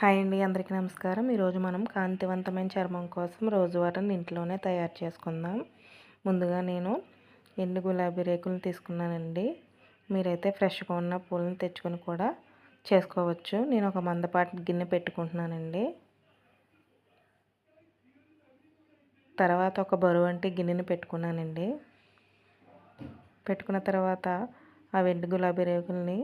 Hi అండి అందరికీ నమస్కారం. ఈరోజు మనం కాంతివంతమైన చర్మం కోసం రోజువారీని ఇంట్లోనే తయారు చేసుకుందాం. ముందుగా నేను ఎండు గులాబీ రేకులను తీసుకున్నానండి. మీరైతే ఫ్రెష్గా ఉన్న పూలను తెచ్చుకొని కూడా చేసుకోవచ్చు. నేను ఒక మందపాటి గిన్నె పెట్టుకుంటున్నానండి. తర్వాత ఒక బరువు అంటే గిన్నెని పెట్టుకున్నానండి. పెట్టుకున్న తర్వాత ఆ వెండి గులాబీ రేకుల్ని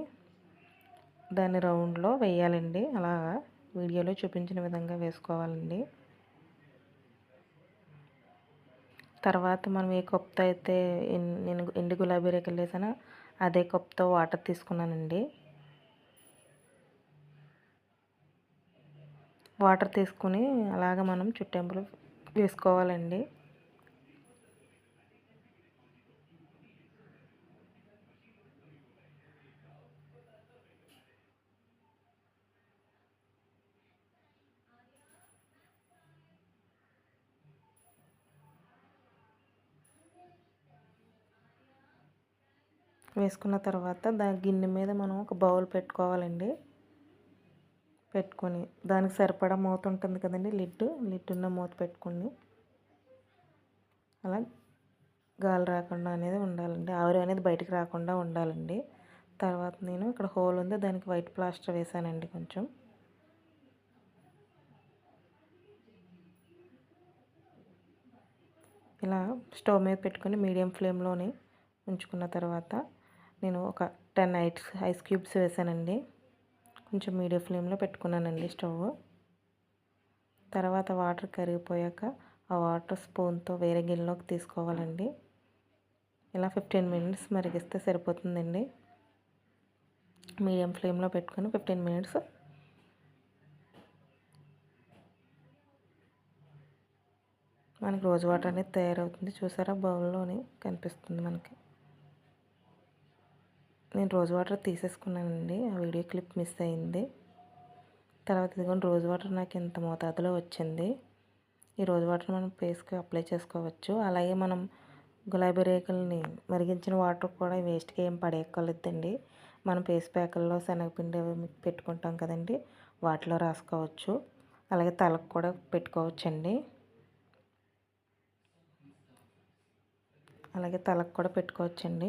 దాని రౌండ్లో వేయాలండి. అలాగా వీడియోలో చూపించిన విధంగా వేసుకోవాలండి. తర్వాత మనం ఏ కప్తో అయితే నేను ఎండు గులాబీ రేకులు వేసానో అదే కప్తో వాటర్ తీసుకున్నానండి. వాటర్ తీసుకుని అలాగ మనం చుట్టెంపులు వేసుకోవాలండి. వేసుకున్న తర్వాత దా గిన్నె మీద మనం ఒక బౌల్ పెట్టుకోవాలండి. పెట్టుకొని దానికి సరిపడా మూత ఉంటుంది కదండి లిడ్ లిడ్ ఉన్న మూత పెట్టుకుని అలా గాలి రాకుండా అనేది ఉండాలండి. ఆవిరి అనేది బయటకు రాకుండా ఉండాలండి. తర్వాత నేను ఇక్కడ హోల్ ఉంది దానికి వైట్ ప్లాస్టర్ వేసానండి కొంచెం. ఇలా స్టవ్ మీద పెట్టుకొని మీడియం ఫ్లేమ్లోనే ఉంచుకున్న తర్వాత నేను ఒక టెన్ ఐస్ ఐస్ క్యూబ్స్ వేసానండి. కొంచెం మీడియం ఫ్లేమ్లో పెట్టుకున్నానండి స్టవ్. తర్వాత వాటర్ కరిగిపోయాక ఆ వాటర్ స్పూన్తో వేరే గిన్నెలోకి తీసుకోవాలండి. ఇలా ఫిఫ్టీన్ మినిట్స్ మరిగిస్తే సరిపోతుందండి. మీడియం ఫ్లేమ్లో పెట్టుకొని ఫిఫ్టీన్ మినిట్స్ మనకి రోజు వాటర్ అనేది తయారవుతుంది. చూసారా బౌల్లోనే కనిపిస్తుంది మనకి. నేను రోజు వాటర్ తీసేసుకున్నానండి. ఆ వీడియో క్లిప్ మిస్ అయింది. తర్వాత ఇదిగోండి రోజు వాటర్ నాకు ఇంత మోతాదులో వచ్చింది. ఈ రోజు వాటర్ మనం ఫేస్కి అప్లై చేసుకోవచ్చు. అలాగే మనం గులాబీ రేకుల్ని మరిగించిన వాటర్ కూడా వేస్ట్గా ఏం పడేయక్కర్లేదండి. మనం ఫేస్ ప్యాకుల్లో శనగపిండి అవి పెట్టుకుంటాం కదండి వాటిలో రాసుకోవచ్చు. అలాగే తలకు కూడా పెట్టుకోవచ్చండి. అలాగే తలకు కూడా పెట్టుకోవచ్చండి.